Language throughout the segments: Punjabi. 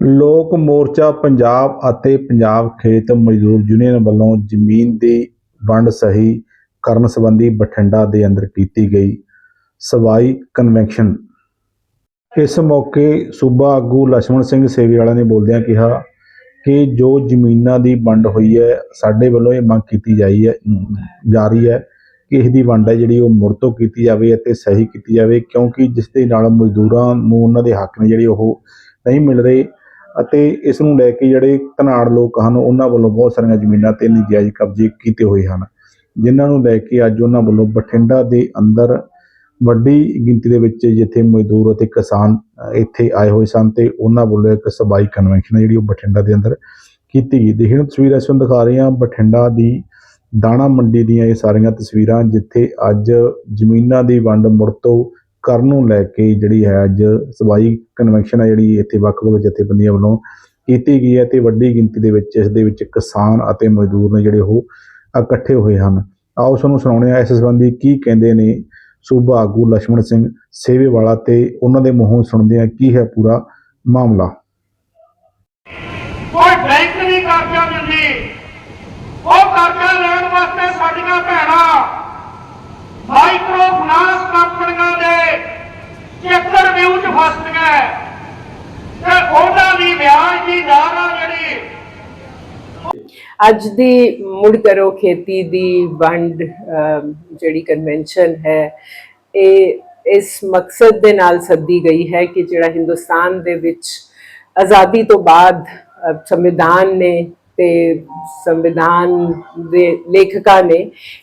ਲੋਕ ਮੋਰਚਾ ਪੰਜਾਬ ਅਤੇ ਪੰਜਾਬ ਖੇਤ ਮਜ਼ਦੂਰ ਯੂਨੀਅਨ ਵੱਲੋਂ ਜ਼ਮੀਨ ਦੀ ਵੰਡ ਸਹੀ ਕਰਨ ਸੰਬੰਧੀ ਬਠਿੰਡਾ ਦੇ ਅੰਦਰ ਕੀਤੀ ਗਈ ਸਵਾਈ ਕਨਵੈਨਸ਼ਨ ਇਸ ਮੌਕੇ ਸੂਬਾ ਆਗੂ ਲక్ష్మణ ਸਿੰਘ ਸੇਵੀ ਸੇਵੀਵਾਲਾ ਨੇ ਬੋਲਦਿਆਂ ਕਿਹਾ ਕਿ ਜੋ ਜ਼ਮੀਨਾਂ ਦੀ ਵੰਡ ਹੋਈ ਹੈ, ਸਾਡੇ ਵੱਲੋਂ ਇਹ ਮੰਗ ਕੀਤੀ ਜਾਈ ਹੈ ਜਾ ਰਹੀ ਹੈ ਕਿ ਇਸ ਦੀ ਵੰਡ ਹੈ ਜਿਹੜੀ ਉਹ ਮੁੜ ਤੋਂ ਕੀਤੀ ਜਾਵੇ ਅਤੇ ਸਹੀ ਕੀਤੀ ਜਾਵੇ ਕਿਉਂਕਿ ਜਿਸ ਦੇ ਨਾਲ ਮਜ਼ਦੂਰਾਂ ਨੂੰ ਉਹਨਾਂ ਦੇ ਹੱਕ ਨੇ ਜਿਹੜੇ ਉਹ ਨਹੀਂ ਮਿਲ ਰਹੇ ਅਤੇ ਇਸ ਨੂੰ ਲੈ ਕੇ ਜਿਹੜੇ ਧਨਾੜ ਲੋਕ ਹਨ, ਉਹਨਾਂ ਵੱਲੋਂ ਬਹੁਤ ਸਾਰੀਆਂ ਜ਼ਮੀਨਾਂ ਤੇ ਨਜਾਇਜ਼ ਕਬਜ਼ੇ ਕੀਤੇ ਹੋਏ ਹਨ, ਜਿਨ੍ਹਾਂ ਨੂੰ ਲੈ ਕੇ ਅੱਜ ਉਹਨਾਂ ਵੱਲੋਂ ਬਠਿੰਡਾ ਦੇ ਅੰਦਰ ਵੱਡੀ ਗਿਣਤੀ ਦੇ ਵਿੱਚ ਜਿੱਥੇ ਮਜ਼ਦੂਰ ਅਤੇ ਕਿਸਾਨ ਇੱਥੇ ਆਏ ਹੋਏ ਸਨ ਤੇ ਉਹਨਾਂ ਵੱਲੋਂ ਇੱਕ ਸਬਾਈ ਕਨਵੈਨਸ਼ਨ ਹੈ ਜਿਹੜੀ ਉਹ ਬਠਿੰਡਾ ਦੇ ਅੰਦਰ ਕੀਤੀ ਗਈ। ਦੇਖਣ ਤਸਵੀਰਾਂ ਅਸੀਂ ਨੂੰ ਦਿਖਾ ਰਹੇ ਹਾਂ, ਬਠਿੰਡਾ ਦੀ ਦਾਣਾ ਮੰਡੀ ਦੀਆਂ ਇਹ ਸਾਰੀਆਂ ਤਸਵੀਰਾਂ, ਜਿੱਥੇ ਅੱਜ ਜ਼ਮੀਨਾਂ ਦੀ ਵੰਡ ਮੁੜ ਤੋਂ ਕਰਨ ਨੂੰ ਲੈ ਕੇ ਜਿਹੜੀ ਹੈ ਅੱਜ ਸਵਾਈ ਕਨਵੈਨਸ਼ਨ ਹੈ, ਜਿਹੜੀ ਇੱਥੇ ਵੱਖ-ਵੱਖ ਜਥੇਬੰਦੀਆਂ ਵੱਲੋਂ ਕੀਤੀ ਗਈ ਹੈ ਤੇ ਵੱਡੀ ਗਿਣਤੀ ਦੇ ਵਿੱਚ ਇਸ ਦੇ ਵਿੱਚ ਕਿਸਾਨ ਅਤੇ ਮਜ਼ਦੂਰ ਨੇ ਜਿਹੜੇ ਉਹ ਇਕੱਠੇ ਹੋਏ ਹਨ। ਆਓ ਸਾਨੂੰ ਸੁਣਾਉਣੇ ਆ ਇਸ ਸੰਬੰਧੀ ਕੀ ਕਹਿੰਦੇ ਨੇ ਸੂਬਾ ਆਗੂ ਲక్ష్మణ ਸਿੰਘ ਸੇਵੇ ਵਾਲਾ ਤੇ ਉਹਨਾਂ ਦੇ ਮੂੰਹੋਂ ਸੁਣਦੇ ਆ ਕੀ ਹੈ ਪੂਰਾ ਮਾਮਲਾ। ਕੋਈ ਬੈਂਕ ਨਹੀਂ ਕਰਜ਼ਾ ਦਿੰਦੀ। ਉਹ ਕਰਜ਼ਾ ਲੈਣ ਵਾਸਤੇ ਸਾਡੀਆਂ ਭੈਣਾਂ ਮਾਈਕਰੋ ਫਾਈਨਾਂਸ ਕੰਪਨੀਆਂ ਦੇ ਚੱਕਰ ਵਿਊ ਚ ਫਸਦੀਆਂ ਤੇ ਉਹਨਾਂ ਦੀ ਵਿਆਜ ਦੀ ਦਰ ਜਿਹੜੀ। ਅੱਜ ਦੀ ਮੁੜ ਕਰੋ ਖੇਤੀ ਦੀ ਵੰਡ ਜਿਹੜੀ ਕਨਵੈਨਸ਼ਨ ਹੈ, ਇਹ ਇਸ ਮਕਸਦ ਦੇ ਨਾਲ ਸੱਦੀ ਗਈ ਹੈ ਕਿ ਜਿਹੜਾ ਹਿੰਦੁਸਤਾਨ ਦੇ ਵਿੱਚ ਆਜ਼ਾਦੀ ਤੋਂ ਬਾਅਦ ਸੰਵਿਧਾਨ ਨੇ ਤੇ ਸੰਵਿਧਾਨ ਦੇ ਲੇਖਕਾਂ ਨੇ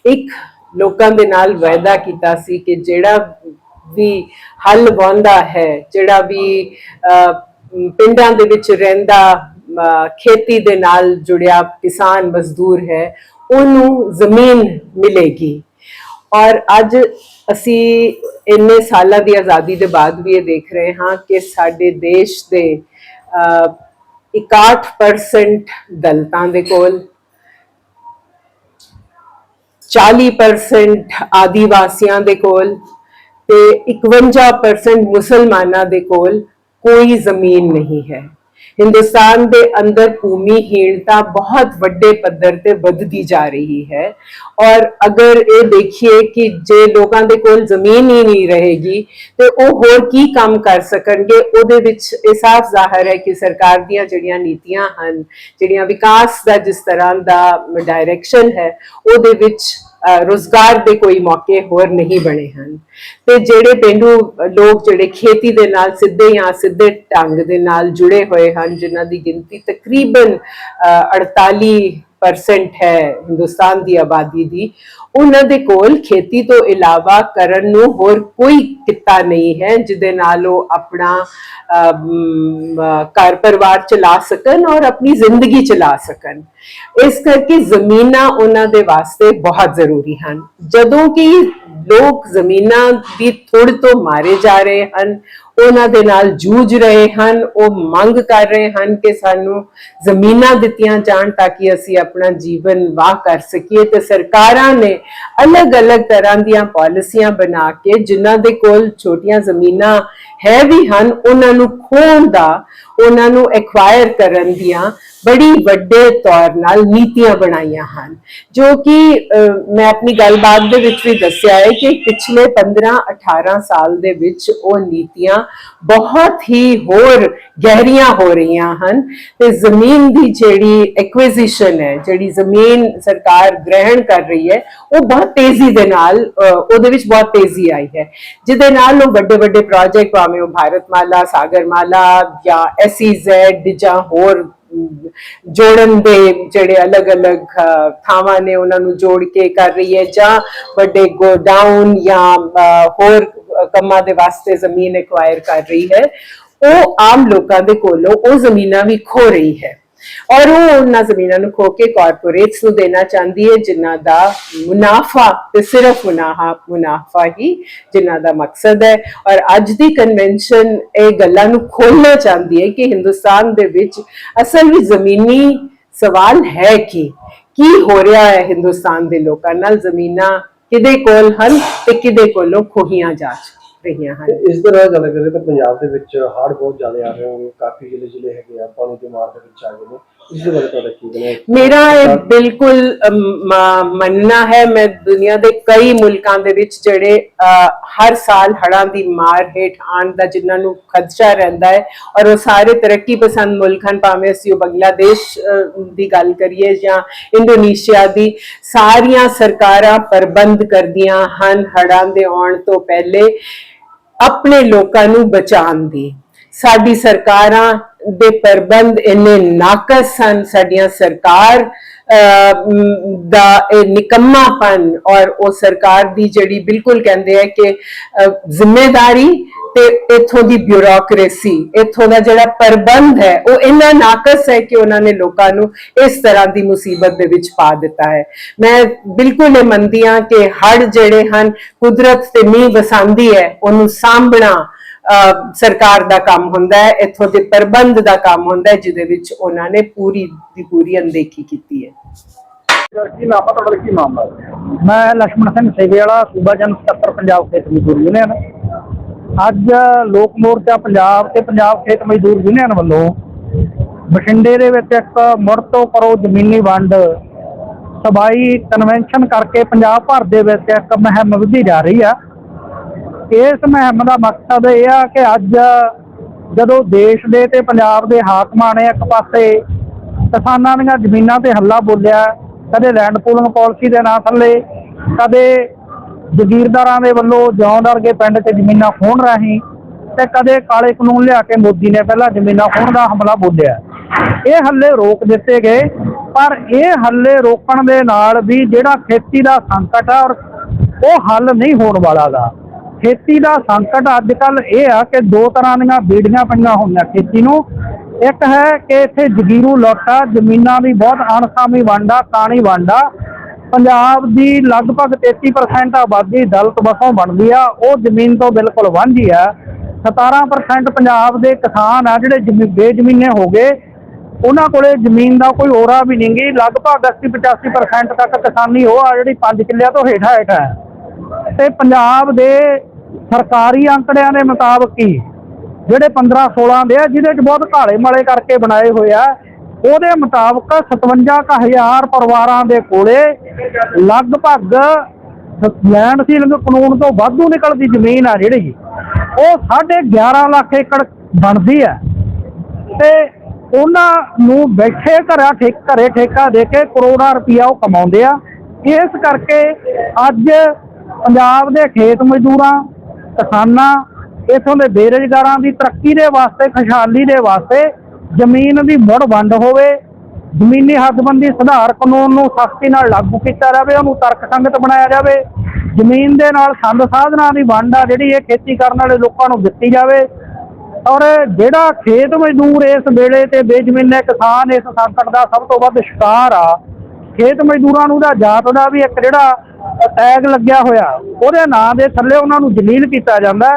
ਇੱਕ ਲੋਕਾਂ ਦੇ ਨਾਲ ਵਾਅਦਾ ਕੀਤਾ ਸੀ ਕਿ ਜਿਹੜਾ ਵੀ ਹੱਲ ਵਾਹੁੰਦਾ ਹੈ ਜਿਹੜਾ ਵੀ ਅ, ਪਿੰਡਾਂ ਦੇ ਵਿੱਚ ਰਹਿੰਦਾ ਅ, ਖੇਤੀ ਦੇ ਨਾਲ ਜੁੜਿਆ ਕਿਸਾਨ ਮਜ਼ਦੂਰ ਹੈ ਉਹਨੂੰ ਜ਼ਮੀਨ ਮਿਲੇਗੀ। ਔਰ ਅੱਜ ਅਸੀਂ ਇੰਨੇ ਸਾਲਾਂ ਦੀ ਆਜ਼ਾਦੀ ਦੇ ਬਾਅਦ ਵੀ ਇਹ ਦੇਖ ਰਹੇ ਹਾਂ ਕਿ ਸਾਡੇ ਦੇਸ਼ ਦੇ ਅ, 61% ਦਲਤਾਂ ਦੇ ਕੋਲ 40% ਆਦੀਵਾਸੀਆਂ ਦੇ ਕੋਲ ਤੇ 51% ਮੁਸਲਮਾਨਾਂ ਦੇ ਕੋਲ ਕੋਈ ਜ਼ਮੀਨ ਨਹੀਂ ਹੈ। ਹਿੰਦੁਸਤਾਨ ਦੇ ਅੰਦਰ ਭੂਮੀਹੀਣਤਾ ਬਹੁਤ ਵੱਡੇ ਪੱਧਰ ਤੇ ਵੱਧਦੀ ਜਾ ਰਹੀ ਹੈ। ਔਰ ਅਗਰ ਇਹ ਦੇਖੀਏ ਕਿ ਜੇ ਲੋਕਾਂ ਦੇ ਕੋਲ ਜ਼ਮੀਨ ਹੀ ਨਹੀਂ ਰਹੇਗੀ, ਤੇ ਉਹ ਹੋਰ ਕੀ ਕੰਮ ਕਰ ਸਕਣਗੇ? ਉਹਦੇ ਵਿੱਚ ਇਹ ਸਾਫ਼ ਜ਼ਾਹਰ ਹੈ ਕਿ ਸਰਕਾਰ ਦੀਆਂ ਜਿਹੜੀਆਂ ਨੀਤੀਆਂ ਹਨ, ਜਿਹੜੀਆਂ ਵਿਕਾਸ ਦਾ ਜਿਸ ਤਰ੍ਹਾਂ ਦਾ ਡਾਇਰੈਕਸ਼ਨ ਹੈ, ਉਹਦੇ ਵਿੱਚ ਰੋਜ਼ਗਾਰ ਦੇ ਕੋਈ ਮੌਕੇ ਹੋਰ ਨਹੀਂ ਬਣੇ ਹਨ। ਤੇ ਜਿਹੜੇ ਪਿੰਡੂ ਲੋਕ ਜਿਹੜੇ ਖੇਤੀ ਦੇ ਨਾਲ ਸਿੱਧੇ ਜਾਂ ਸਿੱਧੇ ਢੰਗ ਦੇ ਨਾਲ ਜੁੜੇ ਹੋਏ ਹਨ, ਜਿਨ੍ਹਾਂ ਦੀ ਗਿਣਤੀ ਤਕਰੀਬਨ 48 ਪਰਸੈਂਟ ਹੈ ਹਿੰਦੁਸਤਾਨ ਦੀ ਆਬਾਦੀ ਦੀ। ਉਹਨਾਂ ਦੇ ਕੋਲ ਖੇਤੀ ਤੋਂ ਇਲਾਵਾ ਕਰਨ ਨੂੰ ਹੋਰ ਕੋਈ ਕਿੱਤਾ ਨਹੀਂ ਹੈ, ਜਿਹਦੇ ਨਾਲ ਉਹ ਆਪਣਾ ਘਰ ਪਰਿਵਾਰ ਚਲਾ ਸਕਣ ਔਰ ਆਪਣੀ ਜ਼ਿੰਦਗੀ ਚਲਾ ਸਕਣ। ਇਸ ਕਰਕੇ ਜ਼ਮੀਨਾਂ ਉਹਨਾਂ ਦੇ ਵਾਸਤੇ ਬਹੁਤ ਜ਼ਰੂਰੀ ਹਨ। ਜਦੋਂ ਕਿ ਲੋਕ ਜ਼ਮੀਨਾਂ ਦੀ ਥੋੜ ਤੋਂ ਮਾਰੇ ਜਾ ਰਹੇ ਹਨ ਉਹਨਾਂ ਦੇ ਨਾਲ ਜੂਝ ਰਹੇ ਹਨ, ਉਹ ਮੰਗ ਕਰ ਰਹੇ ਹਨ ਕਿ ਸਾਨੂੰ ਜ਼ਮੀਨਾਂ ਦਿੱਤੀਆਂ ਜਾਣ ਤਾਂ ਕਿ ਅਸੀਂ ਆਪਣਾ ਜੀਵਨ ਵਾਹ ਕਰ ਸਕੀਏ। ਤੇ ਸਰਕਾਰਾਂ ਨੇ ਅਲੱਗ-ਅਲੱਗ ਤਰ੍ਹਾਂ ਦੀਆਂ ਪਾਲਿਸੀਆਂ ਬਣਾ ਕੇ ਜਿਨ੍ਹਾਂ ਦੇ ਕੋਲ ਛੋਟੀਆਂ ਜ਼ਮੀਨਾਂ ਹੈ ਵੀ ਹਨ, ਉਹਨਾਂ ਨੂੰ ਖੋਣ ਦਾ, ਉਹਨਾਂ ਨੂੰ ਐਕਵਾਇਰ ਕਰਨ ਦੀਆਂ ਬੜੀ ਵੱਡੇ ਤੌਰ ਨਾਲ ਨੀਤੀਆਂ ਬਣਾਈਆਂ ਹਨ। ਜੋ ਕਿ ਮੈਂ ਆਪਣੀ ਗੱਲਬਾਤ ਦੇ ਵਿੱਚ ਵੀ ਦੱਸਿਆ ਹੈ ਕਿ ਪਿਛਲੇ 15-18 ਸਾਲ ਦੇ ਵਿੱਚ ਉਹ ਨੀਤੀਆਂ ਬਹੁਤ ਹੀ ਹੋਰ ਗਹਿਰੀਆਂ ਹੋ ਰਹੀਆਂ ਹਨ ਤੇ ਜ਼ਮੀਨ ਦੀ ਜਿਹੜੀ ਐਕੁਇਜ਼ੀਸ਼ਨ ਹੈ, ਜਿਹੜੀ ਜ਼ਮੀਨ ਸਰਕਾਰ ਗ੍ਰਹਿਣ ਕਰ ਰਹੀ ਹੈ, ਉਹ ਬਹੁਤ ਤੇਜ਼ੀ ਦੇ ਨਾਲ ਉਹਦੇ ਵਿੱਚ ਬਹੁਤ ਤੇਜ਼ੀ ਆਈ ਹੈ। ਜਿਹਦੇ ਨਾਲ ਉਹ ਵੱਡੇ ਵੱਡੇ ਪ੍ਰੋਜੈਕਟ ਭਾਵੇਂ ਉਹ ਭਾਰਤਮਾਲਾ ਸਾਗਰਮਾਲਾ ਜਾਂ ਜਾਂ ਹੋਰ ਜੋੜਨ ਦੇ ਜਿਹੜੇ ਅਲੱਗ-ਅਲੱਗ ਥਾਵਾਂ ਨੇ ਉਹਨਾਂ ਨੂੰ ਜੋੜ ਕੇ ਕਰ ਰਹੀ ਹੈ ਜਾਂ ਵੱਡੇ ਗੋਡਾਊਨ ਜਾਂ ਹੋਰ ਕੰਮਾਂ ਦੇ ਵਾਸਤੇ ਜ਼ਮੀਨ ਐਕਵਾਇਰ ਕਰ ਰਹੀ ਹੈ ਉਹ ਆਮ ਲੋਕਾਂ ਦੇ ਕੋਲੋਂ ਉਹ ਜ਼ਮੀਨਾਂ ਵੀ ਖੋ ਰਹੀ ਹੈ ਔਰ ਉਹ ਉਹਨਾਂ ਜ਼ਮੀਨਾਂ ਨੂੰ ਖੋ ਕੇ ਕਾਰਪੋਰੇਟਸ ਨੂੰ ਦੇਣਾ ਚਾਹੁੰਦੀ ਹੈ, ਜਿਨ੍ਹਾਂ ਦਾ ਮੁਨਾਫਾ ਤੇ ਸਿਰਫ ਮੁਨਾਫਾ ਮੁਨਾਫਾ ਹੀ ਜਿਨ੍ਹਾਂ ਦਾ ਮਕਸਦ ਹੈ। ਔਰ ਅੱਜ ਦੀ ਕਨਵੈਨਸ਼ਨ ਇਹ ਗੱਲਾਂ ਨੂੰ ਖੋਲਣਾ ਚਾਹੁੰਦੀ ਹੈ ਕਿ ਹਿੰਦੁਸਤਾਨ ਦੇ ਵਿੱਚ ਅਸਲ ਵਿੱਚ ਜ਼ਮੀਨੀ ਸਵਾਲ ਹੈ ਕਿ? ਕੀ ਹੋ ਰਿਹਾ ਹੈ ਹਿੰਦੁਸਤਾਨ ਦੇ ਲੋਕਾਂ ਨਾਲ? ਜ਼ਮੀਨਾਂ ਕਿਹਦੇ ਕੋਲ ਹਨ ਤੇ ਕਿਹਦੇ ਕੋਲੋਂ ਖੋਹੀਆਂ ਜਾ ਰਹੀਆਂ ਹਨ। ਤੇ ਇਸ ਤਰ੍ਹਾਂ ਗੱਲ ਕਰੀਏ ਤਾਂ ਪੰਜਾਬ ਦੇ ਵਿੱਚ ਹੜ੍ਹ ਬਹੁਤ ਜ਼ਿਆਦਾ ਆ ਰਹੇ ਹਨ ਕਾਫੀ ਜ਼ਿਲ੍ਹੇ ਜ਼ਿਲ੍ਹੇ ਹੈਗੇ ਆ ਪਾਣੀ ਦੀ ਮਾਰ ਦੇ ਵਿੱਚ ਆ ਗਏ ਨੇ। ਇਸ ਦੇ ਬਾਰੇ ਤੁਹਾਡਾ ਕੀ ਕਹਿਣਾ ਹੈ ਮੇਰਾ ਇਹ ਬਿਲਕੁਲ ਅਮ, ਮ- ਮੰਨਣਾ ਹੈ ਮੈਂ ਦੁਨੀਆ ਦੇ ਕਈ ਮੁਲਕਾਂ ਦੇ ਵਿੱਚ ਜਿਹੜੇ ਅ, ਹਰ ਸਾਲ ਹੜ੍ਹਾਂ ਦੀ ਮਾਰ ਹੇਠ ਆਉਣ ਦਾ ਜਿਨ੍ਹਾਂ ਨੂੰ ਖਦਸ਼ਾ ਰਹਿੰਦਾ ਹੈ ਔਰ ਉਹ ਸਾਰੇ ਤਰੱਕੀ ਪਸੰਦ ਮੁਲਕ ਹਨ ਭਾਵੇਂ ਅਸੀਂ ਉਹ ਬੰਗਲਾਦੇਸ਼ ਅ, ਦੀ ਗੱਲ ਕਰੀਏ ਜਾਂ ਇੰਡੋਨੇਸ਼ੀਆ ਦੀ ਸਾਰੀਆਂ ਸਰਕਾਰਾਂ ਪ੍ਰਬੰਧ ਕਰਦੀਆਂ ਹਨ ਹੜ੍ਹਾਂ ਦੇ ਆਉਣ ਤੋਂ ਪਹਿਲੇ। ਆਪਣੇ ਲੋਕਾਂ ਨੂੰ ਬਚਾਉਣ ਦੀ। ਸਾਡੀ ਸਰਕਾਰਾਂ ਦੇ ਪ੍ਰਬੰਧ ਇੰਨੇ ਨਾਕਸ ਸਨ ਸਾਡੀਆਂ ਸਰਕਾਰ ਅਹ, ਦਾ ਇਹ ਨਿਕੰਮਾਪਨ ਔਰ ਉਹ ਸਰਕਾਰ ਦੀ ਜਿਹੜੀ ਬਿਲਕੁਲ ਕਹਿੰਦੇ ਆ ਕਿ ਅਹ, ਜ਼ਿੰਮੇਵਾਰੀ ਤੇ ਇਥੋਂ ਦੀ ਬਿਊਰੋਕ੍ਰੇਸੀ ਇਥੋਂ ਦਾ ਜਿਹੜਾ ਪ੍ਰਬੰਧ ਹੈ ਉਹ ਇੰਨਾ ਨਾਕਸ ਹੈ ਕਿ ਉਹਨਾਂ ਨੇ ਲੋਕਾਂ ਨੂੰ ਇਸ ਤਰ੍ਹਾਂ ਦੀ ਮੁਸੀਬਤ ਦੇ ਵਿੱਚ ਪਾ ਦਿੱਤਾ ਹੈ। ਮੈਂ ਬਿਲਕੁਲ ਇਹ ਮੰਨਦੀ ਹਾਂ ਕਿ ਹੜ ਜਿਹੜੇ ਹਨ ਕੁਦਰਤ ਤੇ ਮੀਂਹ ਵਸਾਂਦੀ ਹੈ ਉਹਨੂੰ ਸਾਂਭਣਾ ਸਰਕਾਰ ਦਾ ਕੰਮ ਹੁੰਦਾ ਹੈ ਇਥੋਂ ਦੇ ਪ੍ਰਬੰਧ ਦਾ ਕੰਮ ਹੁੰਦਾ ਹੈ ਜਿਹਦੇ ਵਿੱਚ ਉਹਨਾਂ ਨੇ ਪੂਰੀ ਦੀ ਪੂਰੀ ਅਨਦੇਖੀ ਕੀਤੀ ਹੈ। ਮੈਂ ਲక్ష్మణ ਸਿੰਘ ਸੇਵੇ ਵਾਲਾ ਸੂਬਾ ਜਨ ਸਕੱਤਰ ਪੰਜਾਬ ਖੇਤ ਮਜ਼ਦੂਰ ਯੂਨੀਅਨ ਅੱਜ ਲੋਕ ਮੋਰਚਾ ਪੰਜਾਬ ਤੇ ਪੰਜਾਬ ਖੇਤ ਮਜ਼ਦੂਰ ਯੂਨੀਅਨ ਵੱਲੋਂ ਬਠਿੰਡੇ ਦੇ ਵਿੱਚ ਇੱਕ ਮੁੜ ਤੋਂ ਕਰੋ ਜ਼ਮੀਨੀ ਵੰਡ ਸਬਾਈ ਕਨਵੈਨਸ਼ਨ ਕਰਕੇ ਪੰਜਾਬ ਭਰ ਦੇ ਵਿੱਚ ਇੱਕ ਮੁਹਿੰਮ ਵਧੀ ਜਾ ਰਹੀ ਆ। ਇਸ ਮੁਹਿੰਮ ਦਾ ਮਕਸਦ ਇਹ ਆ ਕਿ ਅੱਜ ਜਦੋਂ ਦੇਸ਼ ਦੇ ਤੇ ਪੰਜਾਬ ਦੇ ਹਾਕਮਾਂ ਨੇ ਇੱਕ ਪਾਸੇ ਕਿਸਾਨਾਂ ਦੀਆਂ ਜ਼ਮੀਨਾਂ ਤੇ ਹੱਲਾ ਬੋਲਿਆ, ਕਦੇ ਲੈਂਡ ਪੂਲਿੰਗ ਪਾਲਿਸੀ ਦੇ ਨਾਂ ਥੱਲੇ, ਕਦੇ ਜ਼ਗੀਰਦਾਰਾਂ ਦੇ ਵੱਲੋਂ ਜੌਂਡ ਵਰਗੇ ਪਿੰਡ 'ਚ ਜ਼ਮੀਨਾਂ ਖੋਣ ਰਾਹੀਂ ਤੇ ਕਦੇ ਕਾਲੇ ਕਾਨੂੰਨ ਲਿਆ ਕੇ ਮੋਦੀ ਨੇ ਪਹਿਲਾਂ ਜ਼ਮੀਨਾਂ ਖੋਣ ਦਾ ਹਮਲਾ ਬੋਲਿਆ। ਇਹ ਹੱਲੇ ਰੋਕ ਦਿੱਤੇ ਗਏ, ਪਰ ਇਹ ਹੱਲੇ ਰੋਕਣ ਦੇ ਨਾਲ ਵੀ ਜਿਹੜਾ ਖੇਤੀ ਦਾ ਸੰਕਟ ਆ ਔਰ ਉਹ ਹੱਲ ਨਹੀਂ ਹੋਣ ਵਾਲਾ ਦਾ ਖੇਤੀ ਦਾ ਸੰਕਟ ਅੱਜ ਕੱਲ ਇਹ ਆ ਕਿ ਦੋ ਤਰ੍ਹਾਂ ਦੀਆਂ ਬੀੜੀਆਂ ਪਈਆਂ ਹੋਈਆਂ ਖੇਤੀ ਨੂੰ। ਇੱਕ ਹੈ ਕਿ ਇੱਥੇ ਜਗੀਰੂ ਲੋਟਾ, ਜ਼ਮੀਨਾਂ ਦੀ ਬਹੁਤ ਅਣਸਾਮੀ ਵੰਡਾ ਕਾਣੀ ਵੰਡਾ ਪੰਜਾਬ ਦੀ ਲਗਭਗ 33% ਆਬਾਦੀ ਦਲਤ ਵਸੋਂ ਬਣਦੀ ਆ, ਉਹ ਜ਼ਮੀਨ ਤੋਂ ਬਿਲਕੁਲ ਵਾਂਝੀ ਆ। 17% ਪੰਜਾਬ ਦੇ ਕਿਸਾਨ ਆ, ਜਿਹੜੇ ਜ਼ਮੀ- ਬੇਜ਼ਮੀਨੇ ਹੋ ਗਏ। ਉਹਨਾਂ ਕੋਲੇ ਜ਼ਮੀਨ ਦਾ ਕੋਈ ਔਰਾ ਵੀ ਨਹੀਂ ਗੀ। ਲਗਭਗ 80 85% ਤੱਕ ਕਿਸਾਨੀ ਉਹ ਆ, ਜਿਹੜੀ 5 ਕਿੱਲਿਆਂ ਤੋਂ ਹੇਠਾਂ ਹੇਠਾਂ ਹੈ ਤੇ ਪੰਜਾਬ ਦੇ ਸਰਕਾਰੀ ਅੰਕੜਿਆਂ ਦੇ ਮੁਤਾਬਕ ਹੀ, ਜਿਹੜੇ 15 16 ਦੇ ਆ, ਜਿਹਦੇ ਚ ਬਹੁਤ ਘਾਲੇ ਮਾਲੇ ਕਰਕੇ ਬਣਾਏ ਹੋਏ ਆ ਉਹਦੇ ਮੁਤਾਬਕ 57000 ਪਰਿਵਾਰਾਂ ਦੇ ਕੋਲੇ ਲਗਭਗ ਲੈਂਡ ਸੀਲਿੰਗ ਕਾਨੂੰਨ ਤੋਂ ਵਾਧੂ ਨਿਕਲਦੀ ਜ਼ਮੀਨ ਆ ਜਿਹੜੀ, ਉਹ 11.5 ਲੱਖ ਏਕੜ ਬਣਦੀ ਹੈ। ਤੇ ਉਹਨਾਂ ਨੂੰ ਬੈਠੇ ਘਰਾਂ ਠੇਕ, ਘਰੇ ਠੇਕਾ ਦੇ ਕੇ ਕਰੋੜਾਂ ਰੁਪਈਆ ਉਹ ਕਮਾਉਂਦੇ ਆ। ਇਸ ਕਰਕੇ ਅੱਜ ਪੰਜਾਬ ਦੇ ਖੇਤ ਮਜ਼ਦੂਰਾਂ, ਕਿਸਾਨਾਂ, ਇਥੋਂ ਦੇ ਬੇਰੁਜ਼ਗਾਰਾਂ ਦੀ ਤਰੱਕੀ ਦੇ ਵਾਸਤੇ, ਖੁਸ਼ਹਾਲੀ ਦੇ ਵਾਸਤੇ ਜ਼ਮੀਨ ਦੀ ਮੁੜ ਵੰਡ ਹੋਵੇ, ਜ਼ਮੀਨੀ ਹੱਦਬੰਦੀ ਸੁਧਾਰ ਕਾਨੂੰਨ ਨੂੰ ਸਖਤੀ ਨਾਲ ਲਾਗੂ ਕੀਤਾ ਜਾਵੇ, ਉਹਨੂੰ ਤਰਕ ਸੰਗਤ ਬਣਾਇਆ ਜਾਵੇ। ਜ਼ਮੀਨ ਦੇ ਨਾਲ ਸੰਦ ਸਾਧਨਾਂ ਦੀ ਵੰਡ ਆ ਜਿਹੜੀ ਇਹ ਖੇਤੀ ਕਰਨ ਵਾਲੇ ਲੋਕਾਂ ਨੂੰ ਦਿੱਤੀ ਜਾਵੇ। ਔਰ ਜਿਹੜਾ ਖੇਤ ਮਜ਼ਦੂਰ ਇਸ ਵੇਲੇ ਤੇ ਬੇਜ਼ਮੀਨੇ ਕਿਸਾਨ ਇਸ ਸੰਕਟ ਦਾ ਸਭ ਤੋਂ ਵੱਧ ਸ਼ਿਕਾਰ ਆ। ਖੇਤ ਮਜ਼ਦੂਰਾਂ ਨੂੰ ਦਾ ਜਾਤ ਦਾ ਵੀ ਇੱਕ ਜਿਹੜਾ ਟੈਗ ਲੱਗਿਆ ਹੋਇਆ, ਉਹਦੇ ਨਾਂ ਦੇ ਥੱਲੇ ਉਹਨਾਂ ਨੂੰ ਜਲੀਲ ਕੀਤਾ ਜਾਂਦਾ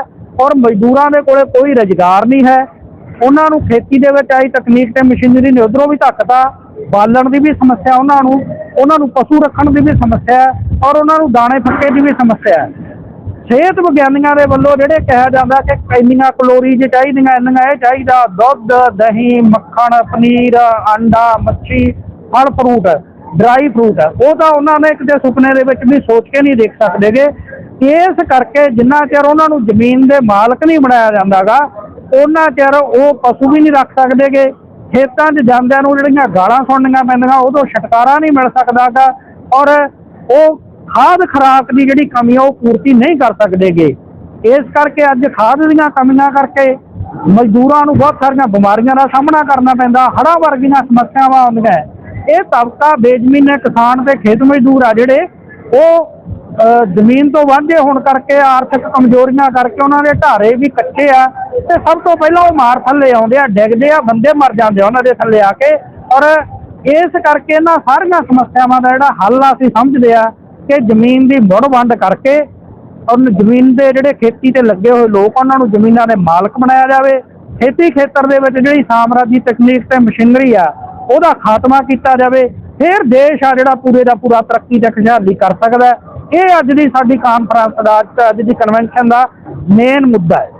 ਔਰ ਮਜ਼ਦੂਰਾਂ ਦੇ ਕੋਲੇ ਕੋਈ ਰੁਜ਼ਗਾਰ ਨਹੀਂ ਹੈ। ਉਹਨਾਂ ਨੂੰ ਖੇਤੀ ਦੇ ਵਿੱਚ ਆਈ ਤਕਨੀਕ ਤੇ ਮਸ਼ੀਨਰੀ ਨੇ ਉਧਰੋਂ ਵੀ ਧੱਕਦਾ ਬਾਲਣ ਦੀ ਵੀ ਸਮੱਸਿਆ ਉਹਨਾਂ ਨੂੰ ਉਹਨਾਂ ਨੂੰ ਪਸ਼ੂ ਰੱਖਣ ਦੀ ਵੀ ਸਮੱਸਿਆ ਹੈ ਔਰ ਉਹਨਾਂ ਨੂੰ ਦਾਣੇ ਫੱਕੇ ਦੀ ਵੀ ਸਮੱਸਿਆ ਹੈ। ਸਿਹਤ ਵਿਗਿਆਨੀਆਂ ਦੇ ਵੱਲੋਂ ਜਿਹੜੇ ਕਿਹਾ ਜਾਂਦਾ ਕਿ ਇੰਨੀਆਂ ਕਲੋਰੀਜ਼ ਚਾਹੀਦੀਆਂ, ਇੰਨੀਆਂ ਇਹ ਚਾਹੀਦਾ, ਦੁੱਧ, ਦਹੀਂ, ਮੱਖਣ, ਪਨੀਰ, ਅੰਡਾ, ਮੱਛੀ, ਫਲ ਫਰੂਟ ਡਰਾਈ ਫਰੂਟ ਉਹ ਤਾਂ ਉਹਨਾਂ ਨੇ ਕਿਤੇ ਸੁਪਨੇ ਦੇ ਵਿੱਚ ਵੀ ਸੋਚ ਕੇ ਨਹੀਂ ਦੇਖ ਸਕਦੇਗੇ ਇਸ ਕਰਕੇ ਜਿੰਨਾ ਚਿਰ ਉਹਨਾਂ ਨੂੰ ਜ਼ਮੀਨ ਦੇ ਮਾਲਕ ਨਹੀਂ ਬਣਾਇਆ ਜਾਂਦਾਗਾ ਉਹਨਾਂ ਚਿਰ ਉਹ ਪਸ਼ੂ ਵੀ ਨਹੀਂ ਰੱਖ ਸਕਦੇਗੇ। ਖੇਤਾਂ 'ਚ ਜਾਂਦਿਆਂ ਨੂੰ ਜਿਹੜੀਆਂ ਗਾਲਾਂ ਸੁਣਨੀਆਂ ਪੈਂਦੀਆਂ ਉਦੋਂ ਛੁਟਕਾਰਾ ਨਹੀਂ ਮਿਲ ਸਕਦਾਗਾ। ਔਰ ਉਹ ਖਾਦ ਖਰਾਕ ਦੀ ਜਿਹੜੀ ਕਮੀ ਆ, ਉਹ ਪੂਰਤੀ ਨਹੀਂ ਕਰ ਸਕਦੇਗੇ। ਇਸ ਕਰਕੇ ਅੱਜ ਖਾਦ ਦੀਆਂ ਕਮੀਆਂ ਕਰਕੇ ਮਜ਼ਦੂਰਾਂ ਨੂੰ ਬਹੁਤ ਸਾਰੀਆਂ ਬਿਮਾਰੀਆਂ ਦਾ ਸਾਹਮਣਾ ਕਰਨਾ ਪੈਂਦਾ। ਹੜ੍ਹਾਂ ਵਰਗੀਆਂ ਸਮੱਸਿਆਵਾਂ ਆਉਂਦੀਆਂ। ਇਹ ਤਬਕਾ ਬੇਜ਼ਮੀਨੇ ਕਿਸਾਨ ਤੇ ਖੇਤ ਮਜ਼ਦੂਰ ਆ ਜਿਹੜੇ, ਉਹ ਜ਼ਮੀਨ ਤੋਂ ਵਾਂਝੇ ਹੋਣ ਕਰਕੇ, ਆਰਥਿਕ ਕਮਜ਼ੋਰੀਆਂ ਕਰਕੇ ਉਹਨਾਂ ਦੇ ਢਾਰੇ ਵੀ ਕੱਚੇ ਆ। ਤੇ ਸਭ ਤੋਂ ਪਹਿਲਾਂ ਉਹ ਮਾਰ ਥੱਲੇ ਆਉਂਦੇ ਆ, ਡਿੱਗਦੇ ਆ, ਬੰਦੇ ਮਰ ਜਾਂਦੇ ਆ ਉਹਨਾਂ ਦੇ ਥੱਲੇ ਆ ਕੇ। ਔਰ ਇਸ ਕਰਕੇ ਇਹਨਾਂ ਸਾਰੀਆਂ ਸਮੱਸਿਆਵਾਂ ਦਾ ਜਿਹੜਾ ਹੱਲ ਆ ਅਸੀਂ ਸਮਝਦੇ ਆ ਕਿ ਜ਼ਮੀਨ ਦੀ ਮੁੜ ਵੰਡ ਕਰਕੇ ਔਰ ਜ਼ਮੀਨ ਦੇ ਜਿਹੜੇ ਖੇਤੀ ਤੇ ਲੱਗੇ ਹੋਏ ਲੋਕ, ਉਹਨਾਂ ਨੂੰ ਜ਼ਮੀਨਾਂ ਦੇ ਮਾਲਕ ਬਣਾਇਆ ਜਾਵੇ। ਖੇਤੀ ਖੇਤਰ ਦੇ ਵਿੱਚ ਜਿਹੜੀ ਸਾਮਰਾਜੀ ਤਕਨੀਕ ਤੇ ਮਸ਼ੀਨਰੀ ਆ, ਉਹਦਾ ਖਾਤਮਾ ਕੀਤਾ ਜਾਵੇ। ਫਿਰ ਦੇਸ਼ ਆ ਜਿਹੜਾ ਪੂਰੇ ਦਾ ਪੂਰਾ ਤਰੱਕੀ ਤੇ ਖੁਸ਼ਹਾਲੀ ਕਰ ਸਕਦਾ। ਇਹ ਅੱਜ ਦੀ ਸਾਡੀ ਕਾਨਫਰੰਸ ਦਾ, ਅੱਜ ਅੱਜ ਦੀ ਕਨਵੈਨਸ਼ਨ ਦਾ ਮੇਨ ਮੁੱਦਾ ਹੈ।